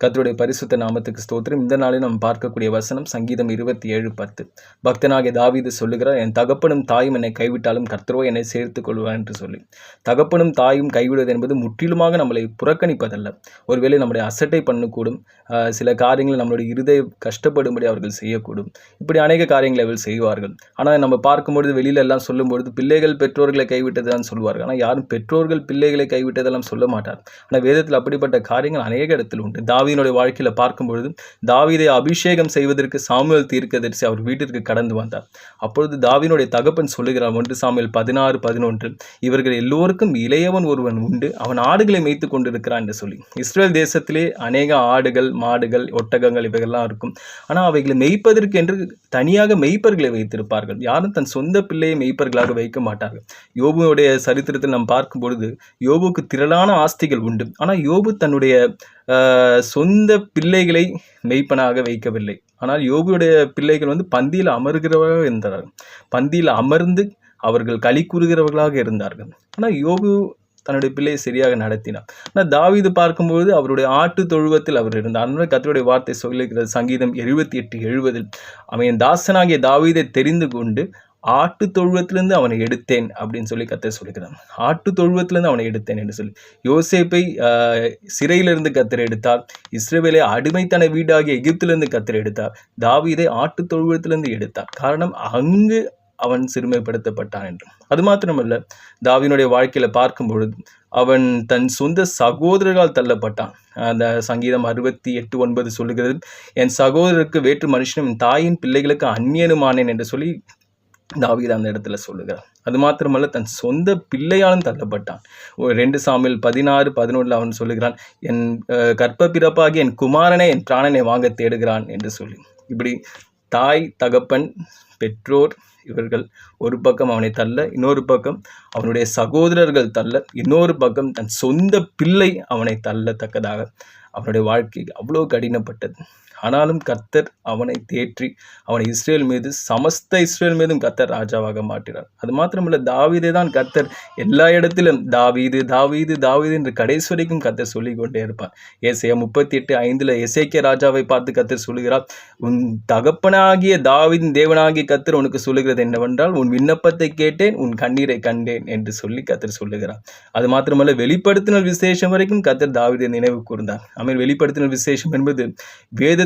கத்தருடைய பரிசுத்த நாமத்துக்கு ஸ்தோத்திரம். இந்த நாளில் நாம் பார்க்கக்கூடிய வசனம் சங்கீதம் இருபத்தி ஏழு பத்து. பக்தனாகிய தாவிது சொல்லுகிறார் என் தகப்பனும் தாயும் என்னை கைவிட்டாலும் கர்த்தரோ என்னை சேர்த்துக் கொள்வார் என்று சொல்லி. தகப்பனும் தாயும் கைவிடுவது என்பது முற்றிலுமாக நம்மளை புறக்கணிப்பதல்ல. ஒருவேளை நம்முடைய அசட்டை பண்ணக்கூடும் சில காரியங்களை நம்மளுடைய இருதய கஷ்டப்படும்படி அவர்கள் செய்யக்கூடும். இப்படி அநேக காரியங்களை அவர்கள் செய்வார்கள். ஆனால் நம்ம பார்க்கும்பொழுது வெளியில எல்லாம் சொல்லும்பொழுது பிள்ளைகள் பெற்றோர்களை கைவிட்டதுதான் சொல்வார்கள் ஆனால் யாரும் பெற்றோர்கள் பிள்ளைகளை கைவிட்டதெல்லாம் சொல்ல மாட்டார். ஆனால் வேதத்தில் அப்படிப்பட்ட காரியங்கள் அநேக இடத்தில் உண்டு. தாவீனுடைய வாழ்க்கையில் பார்க்கும்பொழுது தாவீதை அபிஷேகம் செய்வதற்கு சாமுவேல் தீர்க்கதரிசி அவர் வீட்டிற்கு கடந்து வந்தார். அப்பொழுது தாவீனுடைய தகப்பன் சொல்லுகிறார் ஒன்று சாமியல் பதினாறு பதினொன்று இவர்கள் எல்லோருக்கும் இளையவன் ஒருவன் உண்டு அவன் ஆடுகளை மேய்த்து கொண்டிருக்கிறான் என்று சொல்லி. இஸ்ரேல் தேசத்திலே அநேக ஆடுகள் மாடுகள் ஒட்டகங்கள் இவைகள்லாம் இருக்கும். ஆனால் அவைகளை மெய்ப்பதற்கு என்று தனியாக மெய்ப்பர்களை வைத்திருப்பார்கள். யாரும் தன் சொந்த பிள்ளையை மெய்ப்பர்களாக வைக்க மாட்டார்கள். யோபுடைய சரித்திரத்தில் நாம் பார்க்கும்பொழுது யோபுக்கு திரளான ஆஸ்திகள் உண்டு. ஆனால் யோபு தன்னுடைய சொந்த பிள்ளைகளை மெய்ப்பனாக வைக்கவில்லை. ஆனால் யோபுடைய பிள்ளைகள் வந்து பந்தியில் அமர்கிறவர்களாக இருந்தார்கள் பந்தியில் அமர்ந்து அவர்கள் களி கூறுகிறவர்களாக இருந்தார்கள். ஆனால் யோபு தன்னுடைய பிள்ளையை சரியாக நடத்தினார் ஆனால் தாவீது பார்க்கும்போது அவருடைய ஆட்டு தொழுவத்தில் அவர் இருந்தார். அதனால கத்தருடைய வார்த்தை சொல்லுகிறது சங்கீதம் எழுபத்தி எட்டு எழுபதில். அவன் தாசனாகிய தாவீதை தெரிந்து கொண்டு ஆட்டு தொழுவத்திலிருந்து அவனை எடுத்தேன் அப்படின்னு சொல்லி கத்தர் சொல்லிக்கிறான் ஆட்டு தொழுவத்திலிருந்து அவனை எடுத்தேன் என்று சொல்லி. யோசேப்பை சிறையிலிருந்து கத்தர் எடுத்தார். இஸ்ரேவேலை அடிமைத்தன வீடாகிய எகிப்திலிருந்து கத்தர் எடுத்தார். தாவீதை ஆட்டு தொழுவத்திலிருந்து எடுத்தார். காரணம் அங்கு அவன் சிறுமைப்படுத்தப்பட்டான் என்று. அது மாத்திரமல்ல தாவினுடைய வாழ்க்கையில பார்க்கும் பொழுது அவன் தன் சொந்த சகோதரரால் தள்ளப்பட்டான். அந்த சங்கீதம் அறுபத்தி எட்டு ஒன்பது சொல்லுகிறது என் சகோதரருக்கு வேற்று மனுஷனும் என் தாயின் பிள்ளைகளுக்கு அந்நியனுமானேன் என்று சொல்லி தாவீது அந்த இடத்துல சொல்லுகிறார். அது மாத்திரமல்ல தன் சொந்த பிள்ளையாலும் தள்ளப்பட்டான். ஒரு ரெண்டு சாமியில் பதினாறு பதினொன்றில் அவன் சொல்லுகிறான் என் கற்ப பிறப்பாகி என் குமாரனை என் பிராணனை வாங்க தேடுகிறான் என்று சொல்லி. இப்படி தாய் தகப்பன் பெற்றோர் இவர்கள் ஒரு பக்கம் அவனை தள்ள இன்னொரு பக்கம் அவனுடைய சகோதரர்கள் தள்ள இன்னொரு பக்கம் தன் சொந்த பிள்ளை அவனை தள்ளத்தக்கதாக. அவனுடைய வாழ்க்கை அவ்வளோ கடினப்பட்டது. ஆனாலும் கத்தர் அவனை தேற்றி அவனை இஸ்ரேல் மீது சமஸ்த இஸ்ரேல் மீதும் கத்தர் ராஜாவாக மாட்டினார் அது மாத்திரமல்ல தாவீதே தான் கர்த்தர் எல்லா இடத்திலும் தாவீது தாவீது தாவீது என்று கடைசி வரைக்கும் கத்தர் சொல்லிக்கொண்டே இருப்பார். ஏசையா முப்பத்தி எட்டு ஐந்தில் எசேக்கிய ராஜாவை பார்த்து கத்தர் சொல்லுகிறார் உன் தகப்பனாகிய தாவீதின் தேவனாகிய கத்தர் உனக்கு சொல்லுகிறது என்னவென்றால் உன் விண்ணப்பத்தை கேட்டேன் உன் கண்ணீரை கண்டேன் என்று சொல்லி கத்தர் சொல்லுகிறார். அது மாத்திரமல்ல வெளிப்படுத்தினல் விசேஷம் வரைக்கும் கத்தர் தாவீதை நினைவு கூர்ந்தார். அவன் வெளிப்படுத்தினல் விசேஷம் என்பது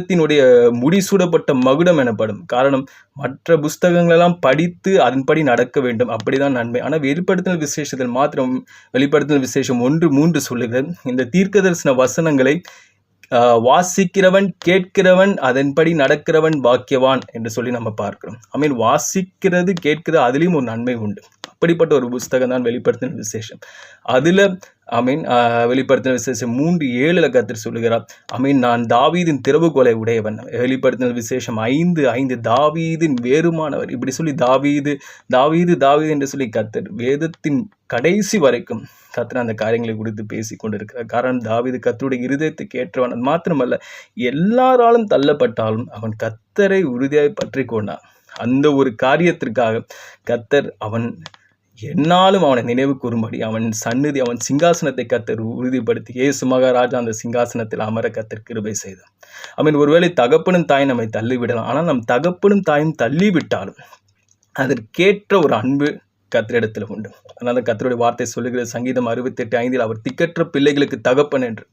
புத்தகத்தினுடைய முடிசூடப்பட்ட மகுடம் எனப்படும். காரணம் மற்ற புஸ்தகங்களெல்லாம் படித்து அதன்படி நடக்க வேண்டும். அப்படிதான் நன்மை. ஆனால் வெளிப்படுத்தின விசேஷத்தில் மாத்திரம் வெளிப்படுத்தின விசேஷம் ஒன்று மூன்று சொல்லுகிறது. இந்த தீர்க்க தரிசன வசனங்களை வாசிக்கிறவன் கேட்கிறவன் அதன்படி நடக்கிறவன் பாக்கியவான் என்று சொல்லி நம்ம பார்க்கிறோம். ஐ மீன் வாசிக்கிறது கேட்கிறது அதுலேயும் ஒரு நன்மை உண்டு. அப்படிப்பட்ட ஒரு புஸ்தகம் தான் வெளிப்படுத்தின விசேஷம். அதில் மீன் வெளிப்படுத்தின விசேஷம் மூன்று ஏழில் கத்திர சொல்லுகிறார் ஐ மீன் நான் தாவீதின் திறவுகோலை உடையவன். வெளிப்படுத்தின விசேஷம் ஐந்து ஐந்து தாவீதின் வேறுமானவர். இப்படி சொல்லி தாவீது தாவீது தாவீது என்று சொல்லி கத்தர் வேதத்தின் கடைசி வரைக்கும் கத்தர் அந்த காரியங்களை குறித்து பேசி கொண்டிருக்கிறார் காரணம் தாவீது கத்தருடைய இருதயத்தை கேட்டவன் அது மாத்திரமல்ல எல்லாராலும் தள்ளப்பட்டாலும் அவன் கத்தரை உறுதியாய் பற்றி கொண்டான் அந்த ஒரு காரியத்திற்காக கத்தர் அவன் என்னாலும் அவனை நினைவு கூறும்படி அவன் சந்நிதி அவன் சிங்காசனத்தை கத்தர் உறுதிப்படுத்தி ஏசு மகாராஜா அந்த சிங்காசனத்தில் அமர கத்தர் கிருபை செய்தான் அவன் ஒருவேளை தகப்பனும் தாய் நம்மை தள்ளிவிடலாம். ஆனால் நம் தகப்பனும் தாயும் தள்ளிவிட்டாலும் அதற்கேற்ற ஒரு அன்பு கத்திரிடத்தில் உண்டு. அதனால் கத்தருடைய வார்த்தை சொல்லுகிறது சங்கீதம் அறுபத்தெட்டு ஐந்தில் அவர் திக்கற்ற பிள்ளைகளுக்கு தகப்பன் என்று.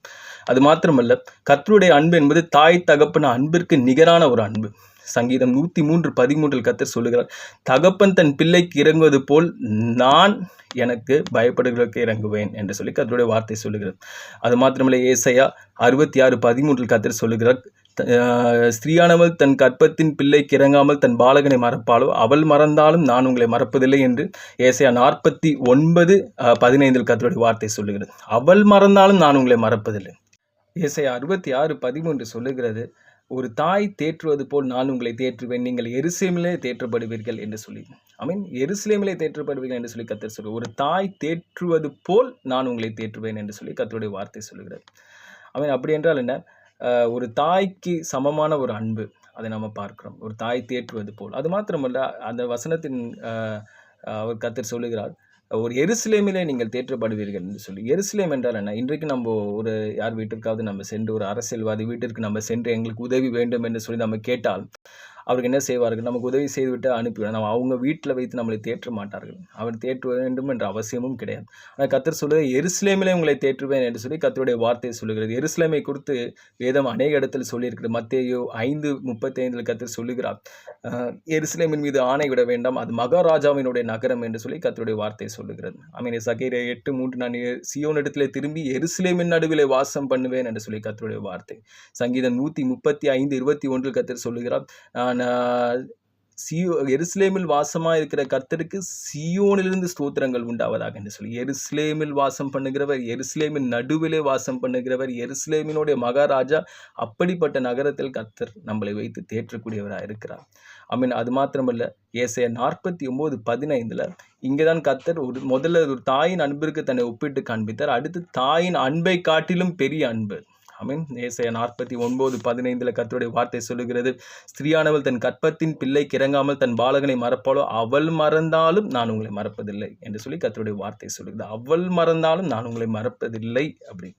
அது மாத்திரமல்ல கத்தருடைய அன்பு என்பது தாய் தகப்பன அன்பிற்கு நிகரான ஒரு அன்பு. சங்கீதம் நூற்றி மூன்று பதிமூன்றில் கத்தர் சொல்லுகிறார் தகப்பன் தன் பிள்ளைக்கு இறங்குவது போல் நான் எனக்கு பயப்படுகிறதுக்கு இறங்குவேன் என்று சொல்லி கத்தருடைய வார்த்தை சொல்லுகிறது. அது மாத்திரமில்லை ஏசையா அறுபத்தி ஆறு பதிமூன்றில் கத்தர் சொல்லுகிறார் ஸ்திரீயானவள் தன் கற்பத்தின் பிள்ளைக்கு இறங்காமல் தன் பாலகனை மறப்பாளோ? அவள் மறந்தாலும் நான் உங்களை மறப்பதில்லை என்று ஏசையா நாற்பத்தி ஒன்பது பதினைந்தில் கத்தருடைய வார்த்தை சொல்லுகிறது. அவள் மறந்தாலும் நான் உங்களை மறப்பதில்லை ஏசையா அறுபத்தி ஆறு பதிமூன்று சொல்லுகிறது ஒரு தாய் தேற்றுவது போல் நான் உங்களை தேற்றுவேன். நீங்கள் எருசலேமிலே தேற்றப்படுவீர்கள் என்று சொல்லி. ஐ மீன் எருசலேமிலே தேற்றப்படுவீர்கள் என்று சொல்லி கத்தர் சொல்லி ஒரு தாய் தேற்றுவது போல் நான் உங்களை தேற்றுவேன் என்று சொல்லி கத்தருடைய வார்த்தை சொல்லுகிறது ஐ மீன் அப்படி என்றால் என்ன? ஒரு தாய்க்கு சமமான ஒரு அன்பு. அதை நம்ம பார்க்கிறோம். ஒரு தாய் தேற்றுவது போல். அது மாத்திரமல்ல அந்த வசனத்தின் அவர் கத்தர் சொல்லுகிறார். ஒரு எருசலேமிலே நீங்கள் தேற்றப்படுவீர்கள் என்று சொல்லி. எருசலேம் என்றால் என்ன? இன்றைக்கு நம்ம ஒரு யார் வீட்டிற்காவது நம்ம சென்று ஒரு அரசியல்வாதி வீட்டிற்கு நம்ம சென்று எங்களுக்கு உதவி வேண்டும் என்று சொல்லி நம்ம கேட்டால் அவருக்கு என்ன செய்வார்கள்? நமக்கு உதவி செய்துவிட்டு அனுப்பிவிடும் நம்ம அவங்க வீட்டில் வைத்து நம்மளை தேற்ற மாட்டார்கள். அவர் தேற்ற வேண்டும் என்ற அவசியமும் கிடையாது. ஆனால் கத்தர் சொல்வது எருசலேமிலே உங்களை தேற்றுவேன் என்று சொல்லி கத்தருடைய வார்த்தையை சொல்லுகிறது. எருசலேமை குறித்து வேதம் அநேக இடத்தில் சொல்லியிருக்கிறது. மத்தேயோ ஐந்து முப்பத்தி ஐந்தில் கத்தர் சொல்லுகிறார் எருசலேமின் மீது ஆணை விட வேண்டாம். அது மகாராஜாவினுடைய நகரம் என்று சொல்லி கத்தருடைய வார்த்தை சொல்லுகிறது. அமீன் சகீர எட்டு மூன்று நான் சியோன் இடத்திலே திரும்பி எருசலேமின் நடுவிலே வாசம் பண்ணுவேன் என்று சொல்லி கத்தருடைய வார்த்தை. சங்கீதம் நூற்றி முப்பத்தி ஐந்து இருபத்தி ஒன்றில் கத்தர் சொல்லுகிறார் சியோ எருசலேமில் வாசமாக இருக்கிற கர்த்தருக்கு சியோனிலிருந்து ஸ்தோத்திரங்கள் உண்டாவதாக என்று சொல்லி எருசலேமில் வாசம் பண்ணுகிறவர் எருசலேமின் நடுவிலே வாசம் பண்ணுகிறவர் எருசலேமினுடைய மகாராஜா அப்படிப்பட்ட நகரத்தில் கர்த்தர் நம்மளை வைத்து தேற்றக்கூடியவராக இருக்கிறார். ஐ மீன் அது மாத்திரமல்ல ஏசைய நாற்பத்தி ஒம்பது பதினைந்தில் இங்கே தான் கர்த்தர் ஒரு முதல்ல ஒரு தாயின் அன்பிற்கு தன்னை ஒப்பிட்டு காண்பித்தார் அடுத்து தாயின் அன்பை காட்டிலும் பெரிய அன்பு. அமீன் ஏசைய நாற்பத்தி ஒன்பது பதினைந்தில் கத்துடைய வார்த்தை சொல்லுகிறது ஸ்திரீயானவள் தன் கற்பத்தின் பிள்ளை கிறங்காமல் தன் பாலகனை மறப்பாளோ? அவள் மறந்தாலும் நான் உங்களை மறப்பதில்லை. என்று சொல்லி கத்தருடைய வார்த்தை சொல்லுகிறது. அவள் மறந்தாலும் நான் உங்களை மறப்பதில்லை. அப்படி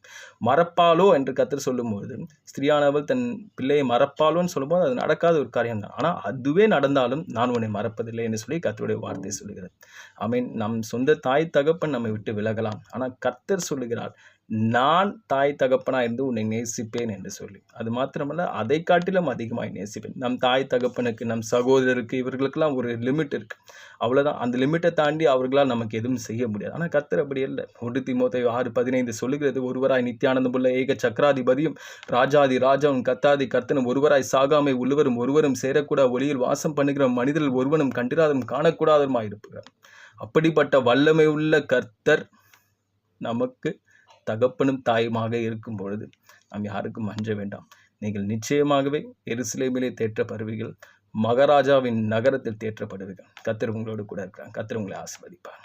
மறப்பாளோ? என்று கர்த்தர் சொல்லும்போது ஸ்திரீயானவள் தன் பிள்ளையை மறப்பாளோன்னு சொல்லும்போது அது நடக்காத ஒரு காரியம் தான் ஆனால் அதுவே நடந்தாலும் நான் உன்னை மறப்பதில்லை. என்று சொல்லி கத்தருடைய வார்த்தை சொல்லுகிறது. ஐ மீன் நம் சொந்த தாய் தகப்பன் நம்மை விட்டு விலகலாம். ஆனால் கர்த்தர் சொல்லுகிறார் நான் தாய் தகப்பனாக இருந்து உன்னை நேசிப்பேன் என்று சொல்லி. அது மாத்திரமல்ல அதை காட்டிலும் அதிகமாக நேசிப்பேன். நம் தாய் தகப்பனுக்கு நம் சகோதரருக்கு இவர்களுக்கெல்லாம் ஒரு லிமிட் இருக்குது அவ்வளோதான் அந்த லிமிட்டை தாண்டி அவர்களால் நமக்கு எதுவும் செய்ய முடியாது. ஆனால் கர்த்தர் அப்படி இல்லை ஒன்று திமுத்தை ஆறு பதினைந்து சொல்லுகிறது ஒருவராய் நித்தியானந்தமுள்ள ஏக சக்கராதிபதியும் ராஜாதி ராஜாவும் கத்தாதி கர்த்தனும் ஒருவராய் சாகாமை உள்ளவரும் ஒருவரும் சேரக்கூட ஒளியில் வாசம் பண்ணுகிற மனிதர்கள் ஒருவனும் கண்டிராதும் காணக்கூடாதருமாய் இருப்பார். அப்படிப்பட்ட வல்லமை உள்ள கர்த்தர் நமக்கு தகப்பனும் தாயுமாக இருக்கும் பொழுது நாம் யாருக்கும் அஞ்ச வேண்டாம். நீங்கள் நிச்சயமாகவே எருசலேமிலே தேற்றப்படுவீர்கள். மகாராஜாவின் நகரத்தில் தேற்றப்படுவீர்கள். கத்திர உங்களோடு கூட இருக்கிறாங்க கத்திர உங்களை ஆசிர்வதிப்பார்.